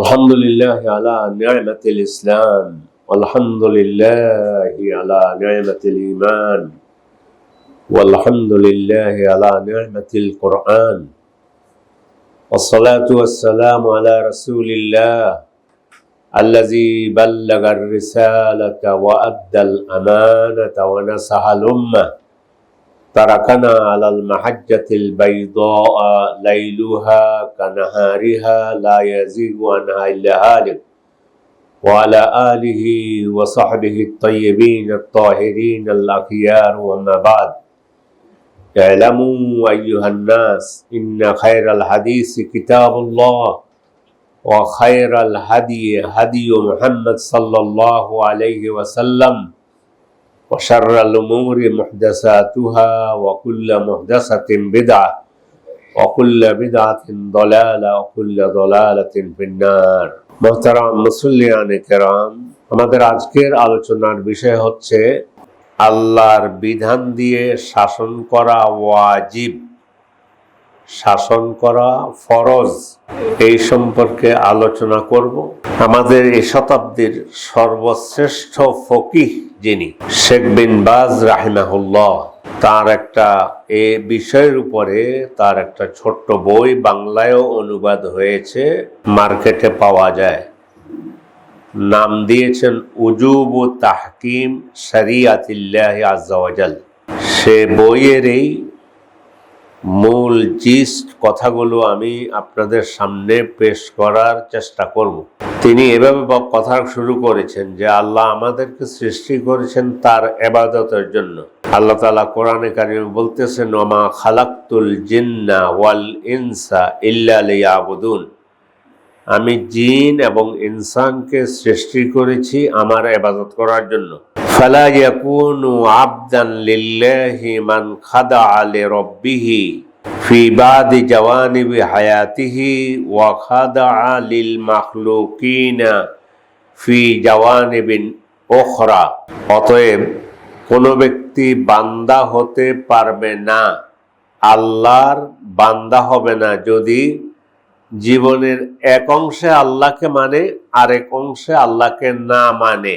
الحمد لله على نعمة الإسلام والحمد لله على نعمة الإيمان والحمد لله على نعمة القرآن والصلاة والسلام على رسول الله الذي بلغ الرسالة وأدى الأمانة ونصح الأمة. تركنا على المحجة البيضاء ليلها كنهارها لا يزيغ عنها إلا هالك. وعلى آله وصحبه الطيبين الطاهرين الأخيار وما بعد. اعلموا أيها الناس إن خير الحديث كتاب الله وخير الهدي هدي محمد صلى الله عليه وسلم. وشر الأمور محدثاتها وكل محدثة بدعة وكل بدعة ضلالة وكل ضلالة في النار মোহতারাম মুসল্লিয়ান কেরাম আমাদের আজকের আলোচনার বিষয় হচ্ছে আল্লাহর বিধান দিয়ে শাসন করা ওয়াজিব শাসন করা ফরজ এই সম্পর্কে আলোচনা করব আমাদের এই শতাব্দীর সর্বশ্রেষ্ঠ ফকিহ যিনি শেখ বিন বাজ রাহিমাহুল্লাহ, তার একটা এ বিষয়ের উপরে তার একটা ছোট্ট বই বাংলায়ও অনুবাদ হয়েছে, মার্কেটে পাওয়া যায়। নাম দিয়েছেন উজুব ও তাহকিম শরিয়াতিল্লাহ আজাল সে বইয়ের এই মূল জিস্ট কথাগুলো আমি আপনাদের সামনে পেশ করার চেষ্টা করব। তিনি এভাবে কথা শুরু করেছেন যে আল্লাহ আমাদেরকে সৃষ্টি করেছেন তার এবাদতের জন্য। আল্লাহ তালা কোরআনে কারিমে বলতেছেন, ওমা খালাক্তুল জিন্না ওয়াল ইনসা ইল্লা লিয়াবুদুন। আমি জিন এবং ইনসানকে সৃষ্টি করেছি আমার এবাদত করার জন্য। ফালা ইয়াকুনু আবদান লিল্লাহি মান খাদা লিরাব্বিহি ফি জাওয়ানিবি হায়াতিহি ওয়া খাদা লিল মাখলুকিনা ফি জাওয়ানিবিন ওখরা অতএব কোনো ব্যক্তি বান্দা হতে পারবে না, আল্লাহর বান্দা হবে না। যদি জীবনের এক অংশে আল্লাহকে মানে আরেক অংশে আল্লাহকে না মানে।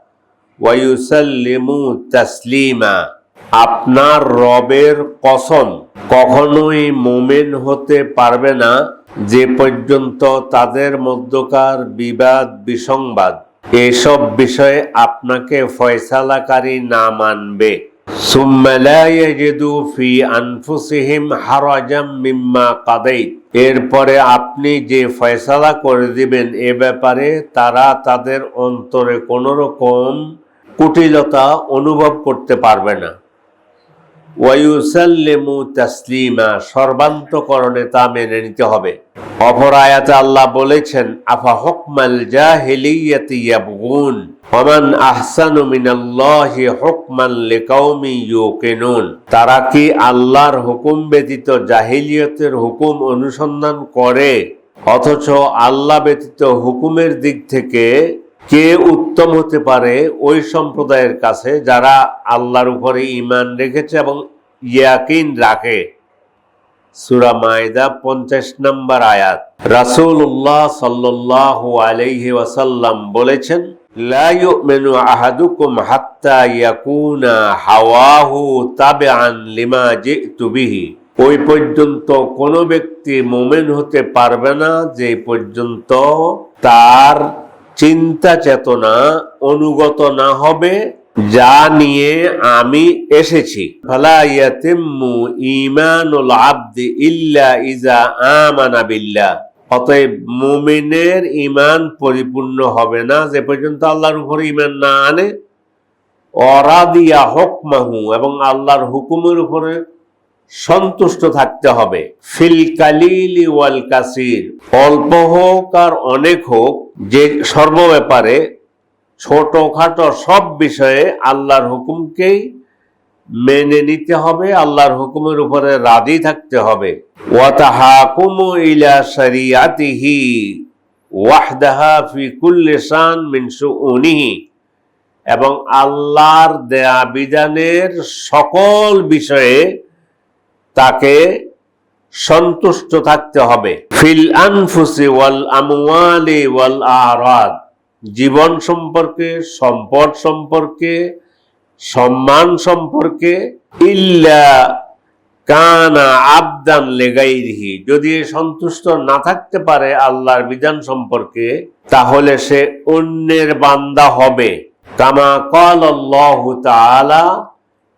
ওয়াইসাল্লিমু তাসলিমা। আপনার রবের কসম কখনোই মোমেন হতে পারবে না, যে পর্যন্ত তাদের মধ্যকার বিবাদ, বিসংবাদ এসব বিষয়ে আপনাকে ফয়সালাকারী না মানবে। এরপরে আপনি যে ফয়সালা করে দিবেন এ ব্যাপারে তারা তাদের অন্তরে কোন রকম কুটিলতা অনুভব করতে পারবে না। ওয়ায়ুসাল্লিমু তাসলিমা সর্বান্তকরণে তা মেনে নিতে হবে। অপর আয়াতে আল্লাহ বলেছেন, আফা হুকমাল জাহিলিয়াতি ইয়াবগুন ওমান আহসানু মিনাল্লাহি হুকমান লিকাউমি ইউকিনুন। তারা কি আল্লাহর হুকুম ব্যতীত জাহিলিয়তের হুকুম অনুসন্ধান করে, অথচ আল্লাহ ব্যতীত হুকুমের দিক থেকে কে উত্তম হতে পারে ওই সম্প্রদায়ের কাছে যারা আল্লাহর উপরে ঈমান রেখেছে এবং ইয়াকিন রাখে? সুরা মায়দা পঞ্চাশ নম্বর আয়াত। রাসূলুল্লাহ সাল্লাল্লাহু আলাইহি ওয়াসাল্লাম বলেছেন হাওয়াহু তাবিআন লিমা জিতু বিহি। ওই পর্যন্ত কোনো ব্যক্তি মোমেন হতে পারবে না, যে পর্যন্ত তার চিন্তা চেতনা অনুগত না হবে, যা নিয়ে আমি এসেছি। ইয়াতিম্মু ইল্লা ইজা অতএব মুমিনের ঈমান পরিপূর্ণ হবে না, যে পর্যন্ত আল্লাহর উপরে ইমান না আনে। অরাদিয়া হুকমাহু, এবং আল্লাহর হুকুমের উপরে সন্তুষ্ট থাকতে হবে। ফিল কালিলি ওয়াল কাসির। অল্প হোক আর অনেক হোক, যে সর্ব ব্যাপারে ছোটখাটো সব বিষয়ে আল্লাহর হুকুমকেই মেনে নিতে হবে, আল্লাহর হুকুমের উপরে রাজি থাকতে হবে। ইলা ওয়াহদাহা এবং আল্লাহর দেয়া বিধানের সকল বিষয়ে তাকে সন্তুষ্ট থাকতে হবে। ফিল আনফুসি ওয়াল আমওয়ালি ওয়াল আরাদ। জীবন সম্পর্কে, সম্পদ সম্পর্কে, সম্মান সম্পর্কে। ইল্লা কানা আবদান লেগাইরিহি। যদি সন্তুষ্ট না থাকতে পারে আল্লাহর বিধান সম্পর্কে, তাহলে সে অন্যের বান্দা হবে। কামা কল আল্লাহ তাআলা,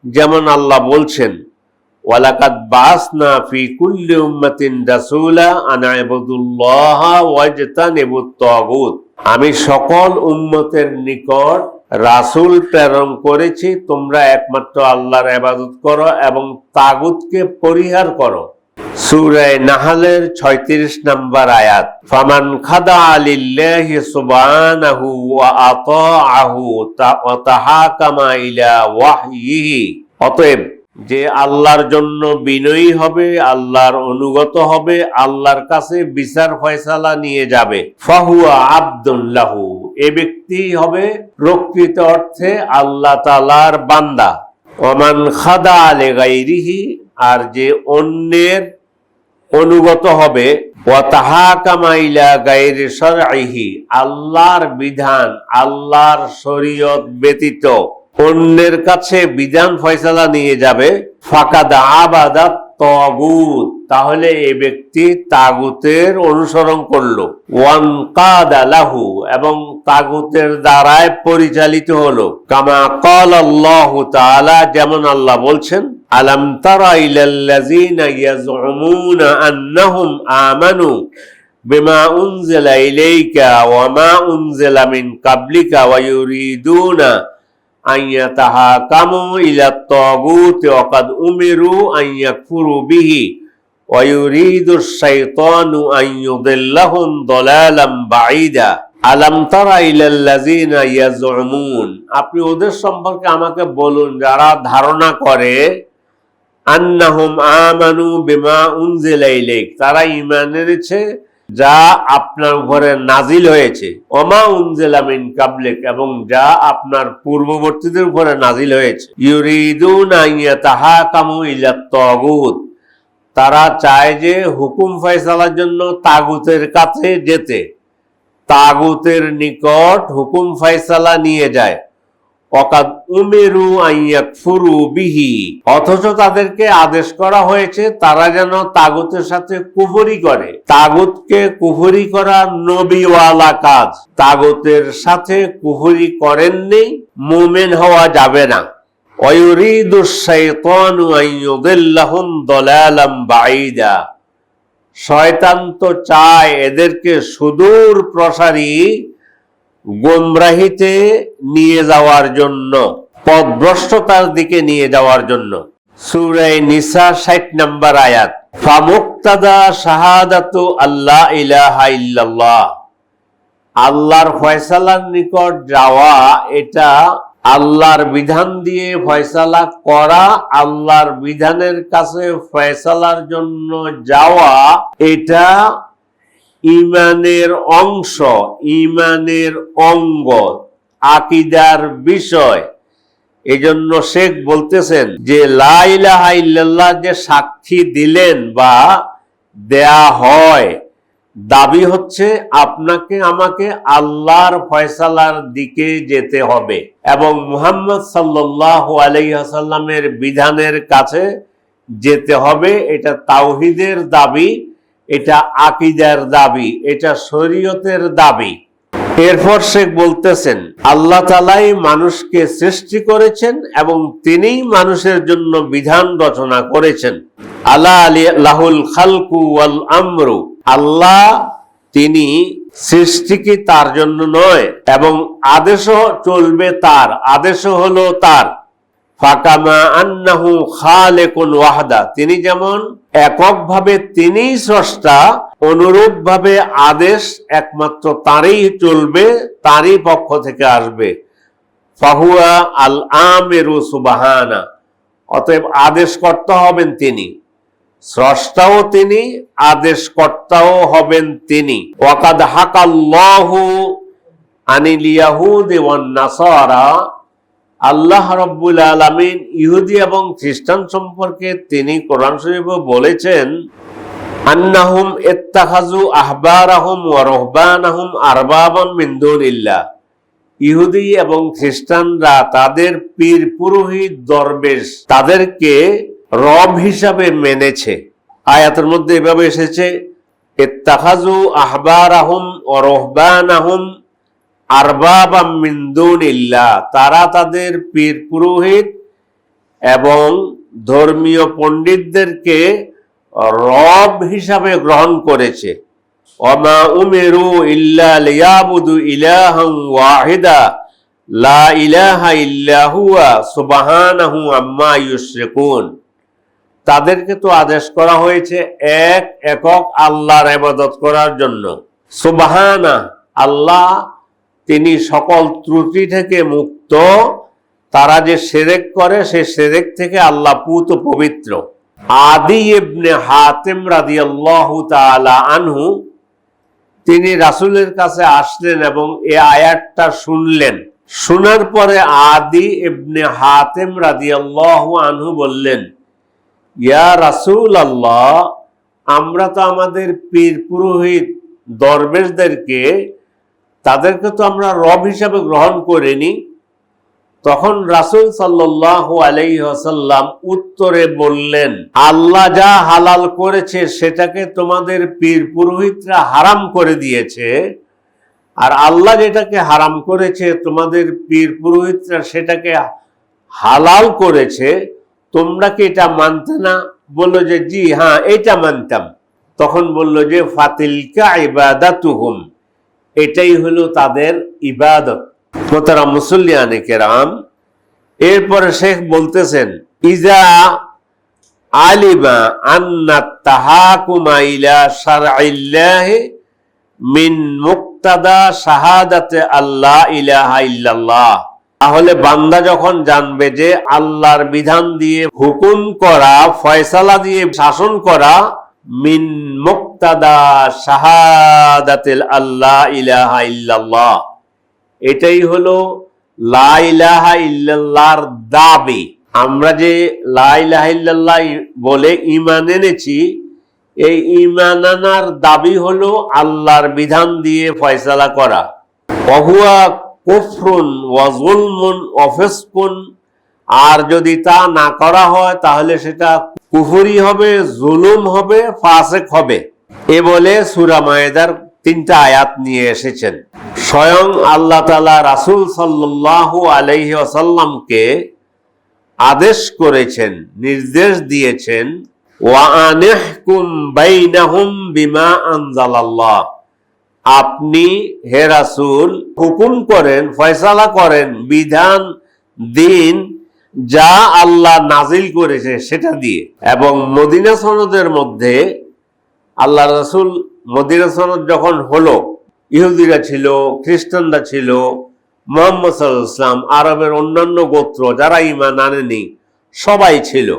যেমন আল্লাহ বলছেন ওয়ালাকাদ বাসনা ফি কুল্লি উম্মাতিন রাসূলা আন ইবুদুল্লাহ ওয়াজতানিবুত তাগুত আমি সকল উম্মতের নিকট রাসূল প্রেরণ করেছি, তোমরা একমাত্র আল্লাহর ইবাদত করো এবং তাগুতকে পরিহার করো। সূরায়ে নাহলের 36 নম্বর আয়াত, ফামান খাদা লিল্লাহি সুবহানাহু ওয়া আতাআহু ওয়া তাহাকামা ইলা ওয়াহয়িহি অতএব যে আল্লাহর জন্য বিনয়ী হবে, আল্লাহর অনুগত হবে, আল্লাহর কাছে বিচার ফয়সালা নিয়ে যাবে। ফাহুয়া আব্দুল্লাহু এ ব্যক্তি হবে প্রকৃত অর্থে আল্লাহ তালার বান্দা। ওমান খাদা আলে গাইরিহি। আর যে অন্যের অনুগত হবে কামাইলা গাইরে সরাইহি আল্লাহর বিধান, আল্লাহর শরীয়ত ব্যতীত। অন্যের কাছে বিধান ফয়সালা নিয়ে যাবে। ফাঁকাদা আবাদা তগুত তাহলে এ ব্যক্তি তাগুতের অনুসরণ করল। ওয়ান কাদালাহু এবং তাগুতের দ্বারায় পরিচালিত হলো। কামা কল আল্লাহ তাআলা, যেমন আল্লাহ বলছেন, আলাম তারা ইলাল্লাযিনা ইয়াজউমুনা আন্নাহুম আমানু বিমা উনজিলা ইলাইকা ওয়া মা উনজিলা মিন কাবলিকা ওয়া ইউরিদুনা أن يتحاكموا إلى الطاغوت وقد أمروا أن يكفروا به ويريد الشيطان أن يضلهم ضلالا بعيدا আলাম তারা ইলাল্লাযিনা ইয়াজউমুন আপনি ওদের সম্পর্কে আমাকে বলুন যারা ধারণা করে আন্নাহুম আমানু বিমা উনজিলা ইলাইক তারা ঈমান এনেছে যা আপনার ঘরে নাজিল হয়েছে। অমা উনজিলা মিন কাবলিক এবং যা আপনার পূর্ববর্তীদের ঘরে নাজিল হয়েছে। তারা চায় যে হুকুম ফয়সালার জন্য তাগুতের কাছে যেতে। তাগুতের নিকট হুকুম ফয়সালা নিয়ে যায়। অকাদ উমেরু আইয়াকফুরু বিহি অথচ তাদেরকে আদেশ করা হয়েছে তারা যেন তাগুতের সাথে কুফরি করে তাগুতকে কুফরি করা নবীওয়ালা কাজ তাগুতের সাথে কুফরি করেননি মুমেন হওয়া যাবে না ويريد الشيطان أن يضلهم ضلالا بعيدا শয়তান তো চায় এদেরকে সুদূর প্রসারী গোমরাহিতে নিয়ে যাওয়ার জন্য পথভ্রষ্টতার দিকে নিয়ে যাওয়ার জন্য। সুরাই নিসা ষাট নম্বর আয়াত, ফামুক্তাদা শাহাদাতু আল্লাহ ইলাহা ইল্লাল্লাহ। আল্লাহর ফয়সালার নিকট যাওয়া, এটা আল্লাহর বিধান দিয়ে ফয়সালা করা, আল্লাহর বিধানের কাছে ফয়সালার জন্য যাওয়া, এটা ইমানের অংশ, ইমানের অঙ্গ, আকিদার বিষয়। এজন্য শেখ বলতেছেন যে লাইলাহা যে সাক্ষী দিলেন বা দেয়া হয়, দাবি হচ্ছে আপনাকে, আমাকে আল্লাহর ফয়সালার দিকে যেতে হবে। এবং মুহাম্মদ সাল্লাহ আলাইসাল্লামের বিধানের কাছে যেতে হবে, এটা তাওহিদের দাবি। এটা আকিদার দাবি, এটা শরীয়তের দাবি। এরপর শেখ বলতেছেন, আল্লাহ তালাই মানুষকে সৃষ্টি করেছেন এবং তিনিই মানুষের জন্য বিধান রচনা করেছেন। আল্লাহ আলী লাহুল খালকু ওয়াল আমরু। আল্লাহ তিনি সৃষ্টি কি তার জন্য নয়, এবং আদেশও চলবে তার আদেশ হলো তার। ফাকামা আন্নাহু খালেকুন ওয়াহদা। তিনি যেমন এককভাবে তিনিই স্রষ্টা, অনুরূপভাবে আদেশ একমাত্র তারই চলবে, তারই পক্ষ থেকে আসবে। ফাহুয়া আল আমেরু সুবাহানা। অতএব আদেশকর্তা হবেন তিনি। স্রষ্টাও তিনি, আদেশকর্তাও হবেন তিনি। ওয়াকাদ হাকাল্লাহু আনিল ইয়াহুদ ওয়ান নাসারা। আল্লাহ রব্বুল আলামিন ইহুদি এবং খ্রিস্টান সম্পর্কে তিনি কোরআন শরীফে বলেছেন, আন্নাহুম ইত্তাখাযু আহবারাহুম ওয়া রহবানাহুম আরবাবান মিন দুনিল্লাহ। ইহুদি এবং খ্রিস্টানরা তাদের পীর পুরোহিত দরবেশ তাদেরকে রব হিসাবে মেনেছে। আয়াতের মধ্যে এভাবে এসেছে, ইত্তাখাযু আহবারাহুম ওয়া রহবানাহুম আরবাবাম তারা তাদের পীর পুরোহিত এবং ধর্মীয় পণ্ডিতদেরকে রব হিসাবে গ্রহণ করেছে। ওমা উমেরু ইল্লা লিয়াবুদু ওয়াহিদা, লা তাদেরকে তো আদেশ করা হয়েছে এক একক আল্লাহর ইবাদত করার জন্য। সুবাহানা আল্লাহ তিনি সকল ত্রুটি থেকে মুক্ত। তারা যে সেরেক করে সেই সেরেক থেকে আল্লাহ পুত পবিত্র। আদি ইবনে হাতেম রাদিয়াল্লাহু তাআলা আনহু, তিনি রাসূলের কাছে আসলেন এবং এ আয়াতটা শুনলেন। শোনার পরে আদি ইবনে হাতেম রাদিয়াল্লাহু আনহু বললেন, ইয়া রাসূল আল্লাহ আমরা তো আমাদের পীর পুরোহিত, দরবেশদেরকে তাদেরকে তো আমরা রব হিসাবে গ্রহণ করিনি। তখন রাসুল সাল্লাহ আলাইসাল্লাম উত্তরে বললেন, আল্লাহ যা হালাল করেছে সেটাকে তোমাদের পীর পুরোহিতরা হারাম করে দিয়েছে। আর আল্লাহ যেটাকে হারাম করেছে তোমাদের পীর পুরোহিতরা সেটাকে হালাল করেছে। তোমরা কি এটা মানতে না? বলল যে, জি হ্যাঁ এটা মানতাম। তখন বলল যে, ফাতিলকা ইবাদাতুহুম। এটাই হলো তাদের ইবাদত। মোতারা মুসল্লিয়ানে কেরাম। এরপরে শেখ বলতেছেন, ইজা আলিমা আন্না তাহাকুমা ইলা মিন মুক্তাদা শাহাদাতে আল্লাহ ইলাহা ইল্লাল্লাহ। তাহলে বান্দা যখন জানবে যে আল্লাহর বিধান দিয়ে হুকুম করা, ফয়সালা দিয়ে শাসন করা মিন মুক্তাদা শাহাদাতিল আল্লাহ ইলাহা ইল্লাল্লাহ। এটাই হলো লা ইলাহা ইল্লাল্লাহর দাবি। আমরা যে লা ইলাহা ইল্লাল্লাহ বলে ঈমান এনেছি, এই ঈমান আনার দাবি হলো আল্লাহর বিধান দিয়ে ফয়সালা করা। অহুয়া কুফরুন ওয়া যুলমুন ওয়া ফিসকুন আর যদি তা না করা হয়, তাহলে সেটা কুফরি হবে, জুলুম হবে, ফাসেক হবে। এ বলে সুরা মায়েদার তিনটা আয়াত নিয়ে এসেছেন। স্বয়ং আল্লাহ তালা রাসুল সাল্লাহ আলহি আসাল্লামকে আদেশ করেছেন, নির্দেশ দিয়েছেন আপনি হে রাসূল, হুকুম করেন, ফয়সালা করেন, বিধান, দিন যা আল্লাহ নাজিল করেছে সেটা দিয়ে। এবং মদিনা সনদের মধ্যে আল্লাহ রাসূল মদিনা সনদ যখন হলো, ইহুদিরা ছিল, খ্রিস্টানরা ছিল, মোহাম্মদ ইসলাম আরবের অন্যান্য গোত্র যারা ইমান আনেনি, সবাই ছিল।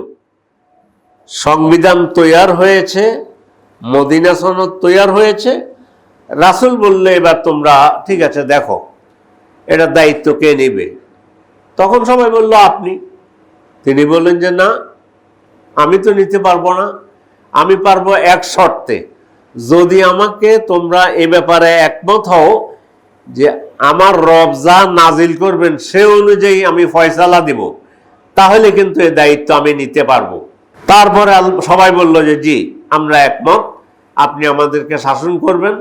সংবিধান তৈয়ার হয়েছে, মদিনা সনদ তৈয়ার হয়েছে। রাসুল বললে, এবার তোমরা, ঠিক আছে, দেখো, এটা দায়িত্ব কে নেবে? তখন সবাই বলল, আপনি। তিনি বললেন যে, না, আমি তো নিতে পারব না। আমি পারব এক শর্তে। যদি আমাকে তোমরা এ ব্যাপারে একমত হও যে আমার রব যা নাজিল করবেন সে অনুযায়ী আমি ফয়সালা দিব, তাহলে কিন্তু এ দায়িত্ব আমি নিতে পারব। তারপরে সবাই বলল যে, জি, আমরা একমত। আপনি আমাদেরকে শাসন করবেন।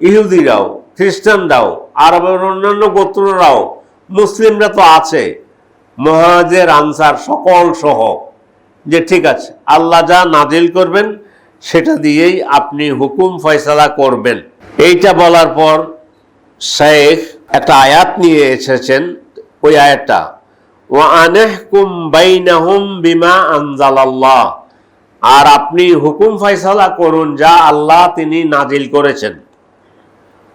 ইহুদিরাও, খ্রিস্টানরাও, আরবের অন্যান্য গোত্ররাও মুসলিমরা তো আছে। মহাজের আনসার সকল সহ। যে ঠিক আছে, আল্লাহ যা নাজিল করবেন, সেটা দিয়েই আপনি হুকুম ফয়সালা করবেন। এইটা বলার পর শেখ একটা আয়াত নিয়ে এসেছেন। ওই আয়াতটা, ওয়া আনহকুম বাইনাহুম বিমা আনজালাল্লাহ। আর আপনি হুকুম ফয়সালা করুন যা আল্লাহ তিনি নাজিল করেছেন।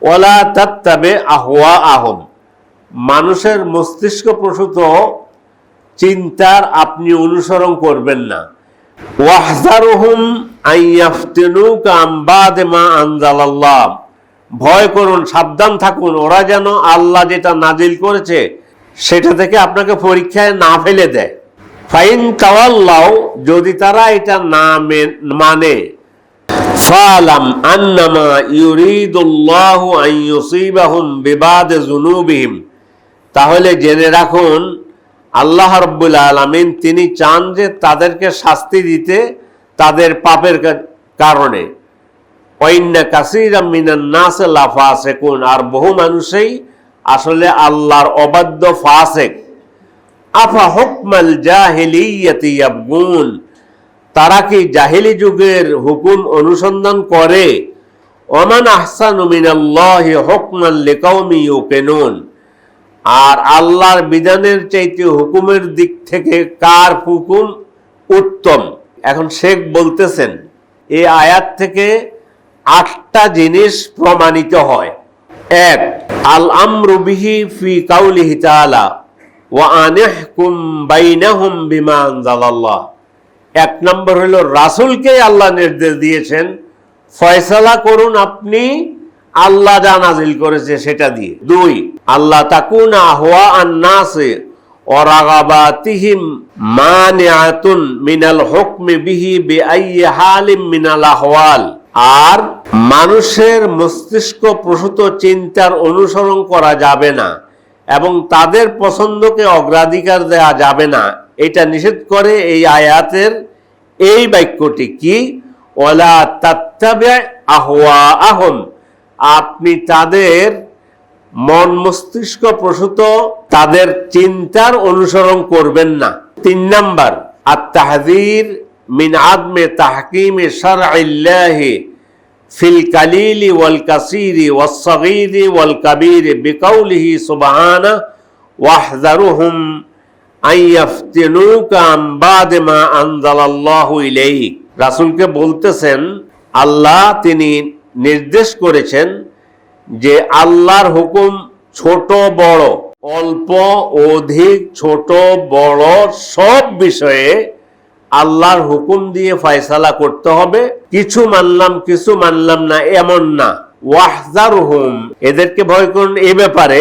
ওলা তাত্তাবে আহওয়া আহম মানুষের মস্তিষ্ক প্রসূত চিন্তার আপনি অনুসরণ করবেন না। মা ভয় করুন, সাবধান থাকুন, ওরা যেন আল্লাহ যেটা নাজিল করেছে, সেটা থেকে আপনাকে পরীক্ষায় না ফেলে দেয়। ফাইন তাওয়াল্লাও যদি তারা এটা না মানে ফালাম আন্নামা ইউরিদুল্লাহু বিবাদে তাহলে জেনে রাখুন, আল্লাহ রব্বুল আলামিন তিনি চান যে তাদেরকে শাস্তি দিতে তাদের পাপের কারণে। ওয়াইন্না কাসীরাম মিনান নাস লাফাসিকুন আর বহু মানুষই আসলে আল্লাহর অবাধ্য ফাসেক। আফা হুকমাল জাহিলিয়াতি ইয়াবগুন। তারা কি জাহিলি যুগের হুকুম অনুসন্ধান করে? ওমান আহসানু মিনাল্লাহি হুকমান লিকাউমি ইউকিনুন। আর আল্লাহর বিধানের চাইতে হুকুমের দিক থেকে কার হুকুম উত্তম? এখন শেখ বলতেছেন এই আয়াত থেকে আটটা জিনিস প্রমাণিত হয়। এক আল আমরু বিহি ফি কাউলিহি তাআলা ওয়া আনহকুম বাইনাহুম বিমা আনজালাল্লাহ। এক নম্বর হলো রাসূলকে আল্লাহ নির্দেশ দিয়েছেন, ফয়সালা করুন আপনি আল্লাহ যা নাজিল করেছে সেটা দিয়ে। দুই, আল্লাহ তাকুনা হুয়া আন্নাসে অরাগাবাতিহিম মানিআতুন মিনাল বিহি হালিম মিনাল আহওয়াল। আর মানুষের মস্তিষ্ক প্রসূত চিন্তার অনুসরণ করা যাবে না এবং তাদের পছন্দকে অগ্রাধিকার দেয়া যাবে না। এটা নিষেধ করে এই আয়াতের এই বাক্যটি কি? ওলা তাত্তাবে আহওয়া আহম আপনি তাদের মন মস্তিষ্ক প্রসূত, তাদের চিন্তার অনুসরণ করবেন না। তিন নাম্বার আত্মাহাদির মিন আদমে তাহকিমে শারঈল্লাহি ফিল কালিলি ওয়াল কাসিরি ওয়াস সাগীরি ওয়াল কাবীরি বিকাউলিহি সুবহানা ওয়াহযারুহুম আন ইয়াফতিনুকা আন বাদে মা আনজালাল্লাহু ইলাইক রাসূলকে বলতেছেন, আল্লাহ তিনি নির্দেশ করেছেন যে আল্লাহর হুকুম ছোট বড়, অল্প, অধিক, ছোট, বড় সব বিষয়ে আল্লাহর হুকুম দিয়ে ফয়সালা করতে হবে। কিছু মানলাম কিছু মানলাম না, এমন না। ওয়াহজার হুম এদেরকে ভয় করুন। এ ব্যাপারে,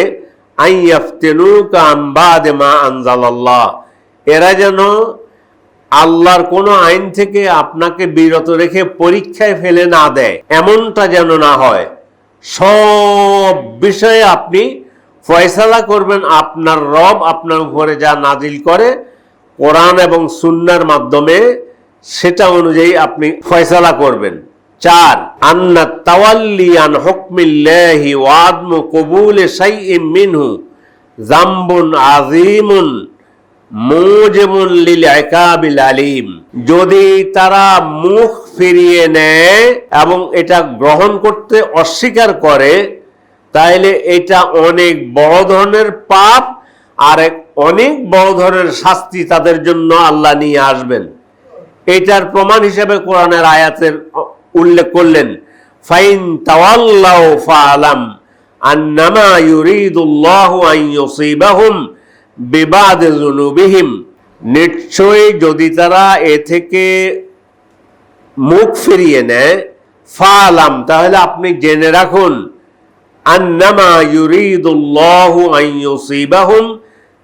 আইয়াফতেনুকা আম বাদে মা আনজালাল্লাহ, এরা যেন আল্লাহর কোনো আইন থেকে আপনাকে বিরত রেখে পরীক্ষায় ফেলে না দেয়, এমনটা যেন না হয়। সব বিষয়ে আপনি ফয়সালা করবেন, আপনার রব আপনার উপরে যা নাজিল করে, কোরআন এবং সুন্নার মাধ্যমে সেটা অনুযায়ী আপনি ফয়সালা করবেন। চার, আন্না তাওয়াল্লি আন হুকমিল্লাহি ওয়া আদমু কবুলে শাইইন মিনহু, জাম্বুন ইকাবিল যদি তারা মুখ ফিরিয়ে নেয় এবং এটা গ্রহণ করতে অস্বীকার করে তাহলে এটা অনেক বড় ধরনের পাপ আর অনেক বড় ধরনের শাস্তি তাদের জন্য আল্লাহ নিয়ে আসবেন। এটার প্রমাণ হিসেবে কোরআনের আয়াতের উল্লেখ করলেন, ফাইন তাওয়াল্লাউ ফাআলাম আন্নামা ইউরিদুল্লাহু আন ইউসিবাহুম বিবাদে যুনুবিহিম নিশ্চয়ই যদি তারা এ থেকে মুখ ফিরিয়ে নেয়, ফালাম, তাহলে আপনি জেনে রাখুন, আন্নামা ইউরিদুল্লাহু আন ইউসিবাহুম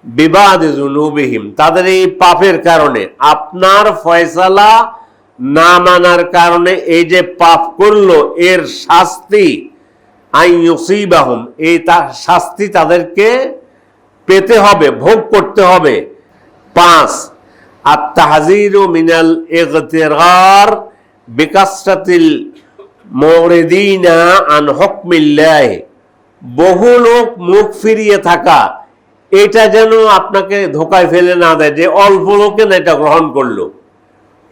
বিবাদে যুনুবিহিম তাদের এই পাপের কারণে, আপনার ফয়সালা না মানার কারণে এই যে পাপ করল, এর শাস্তি আই ইউসিবাহুম, এই তার শাস্তি তাদেরকে পেতে হবে, ভোগ করতে হবে। পাঁচ আর আত্মাহাজির মিনাল ইগতিরার বিকাশাতিল মৌরেদিনা আন হকমিল্লাহ। বহু লোক মুখ ফিরিয়ে থাকা, এটা যেন আপনাকে ধোকায় ফেলে না দেয় যে অল্প লোকে না এটা গ্রহণ করল।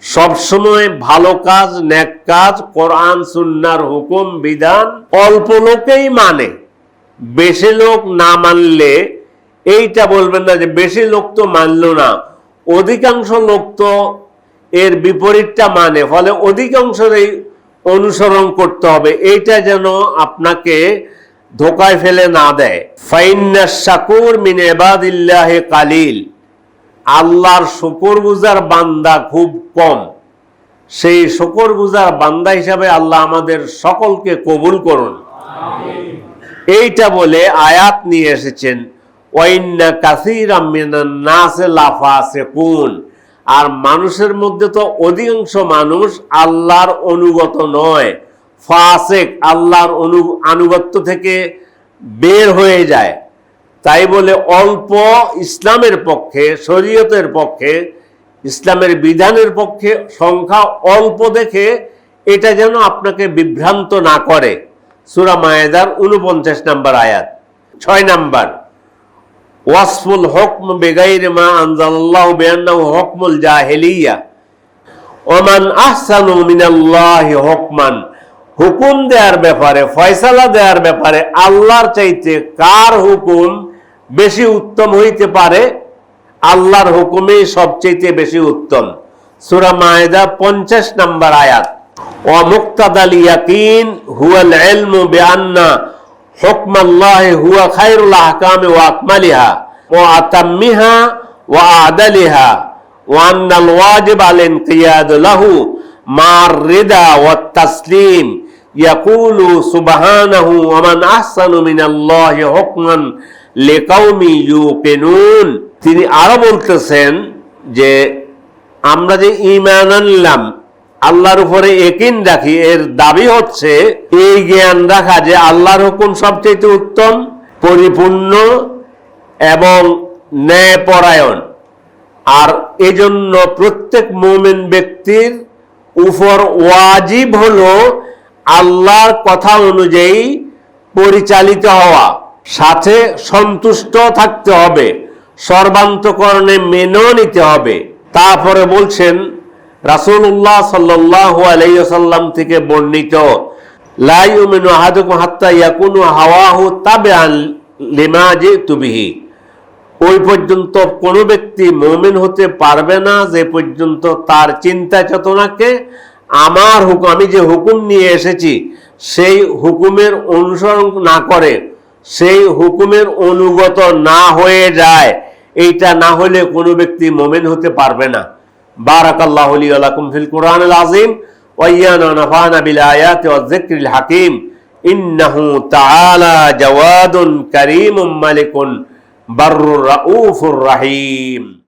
সবসময় ভালো কাজ, ন্যাক কাজ, কোরআন, সুন্নার হুকুম, বিধান অল্প লোকেই মানে। বেশি লোক না মানলে এইটা বলবেন না যে বেশি লোক তো মানলো না। অধিকাংশ লোক তো এর বিপরীতটা মানে ফলে অধিকাংশরই অনুসরণ করতে হবে। এইটা যেন আপনাকে ধোকায় ফেলে না দেয়। ফাইন্না শাকুর মিন এবাদিল্লাহে কালিল। আল্লাহর শুকর গুজার বান্দা খুব কম। সেই শুকর গুজার বান্দা হিসাবে আল্লাহ আমাদের সকলকে কবুল করুন। এইটা বলে আয়াত নিয়ে এসেছেন। নাসে লাফাসিকুন আর মানুষের মধ্যে তো অধিকাংশ মানুষ আল্লাহর অনুগত নয়। ফাসেক আল্লাহর অনু, আনুগত্য থেকে বের হয়ে যায়। তাই বলে অল্প ইসলামের পক্ষে, শরীয়তের পক্ষে, ইসলামের বিধানের পক্ষে সংখ্যা অল্প দেখে এটা যেন আপনাকে বিভ্রান্ত না করে। সুরা মায়েদার উনপঞ্চাশ নাম্বার আয়াত। ছয় নাম্বার। ওয়াসফুল হকম মা আনজাল্লাহ হকমুল জাহেলিয়া। ওমান মিনাল্লাহ হকমান। হুকুম দেওয়ার ব্যাপারে, ফয়সালা দেওয়ার ব্যাপারে আল্লাহর চাইতে কার হুকুম বেশি উত্তম হইতে পারে? আল্লাহর হুকুমেই সবচেয়ে বেশি উত্তম। সুরা মায়দা পঞ্চাশ নম্বর আয়াত। অমুক্তাদ ইয়াকিন হুয়াল এলমু বেআন্না حكم الله هو خير الأحكام وأكملها وأتمها وأعدلها وأن الواجب الانقياد له مع الرضا والتسليم يقول سبحانه ومن أحسن من الله حكما لقوم يوقنون তিনি আরো বলতেছেন যে আমরা যে ঈমান আনলাম আল্লাহর উপরে একিন রাখি, এর দাবি হচ্ছে এই জ্ঞান রাখা যে আল্লাহর হুকুম সবচেয়ে উত্তম, পরিপূর্ণ এবং ন্যায়পরায়ণ। আর এজন্য প্রত্যেক মোমেন ব্যক্তির উপর ওয়াজিব হলো আল্লাহর কথা অনুযায়ী পরিচালিত হওয়া, সাথে সন্তুষ্ট থাকতে হবে, সর্বান্তকরণে মেনেও নিতে হবে। তারপরে বলছেন রাসূলুল্লাহ সাল্লাল্লাহু আলাইহি ওয়াসাল্লাম থেকে বর্ণিত, লা ইউমিনু আহাদুকুম হাত্তা ইয়াকুনু হাওয়াহু তাবিআন লিমা জিতু বিহি। ওই পর্যন্ত কোনো ব্যক্তি মুমিন হতে পারবে না, যে পর্যন্ত তার চিন্তা চেতনাকে আমার হুকুম, আমি যে হুকুম নিয়ে এসেছি, সেই হুকুমের অনুসরণ না করে, সেই হুকুমের অনুগত না হয়ে যায়, এইটা না হলে কোনো ব্যক্তি মোমেন হতে পারবে না। بارك الله لي ولكم في القرآن العظيم وإيانا نفعنا بالآيات والذكر الحكيم إنه تعالى جواد كريم ملك بر رؤوف رحيم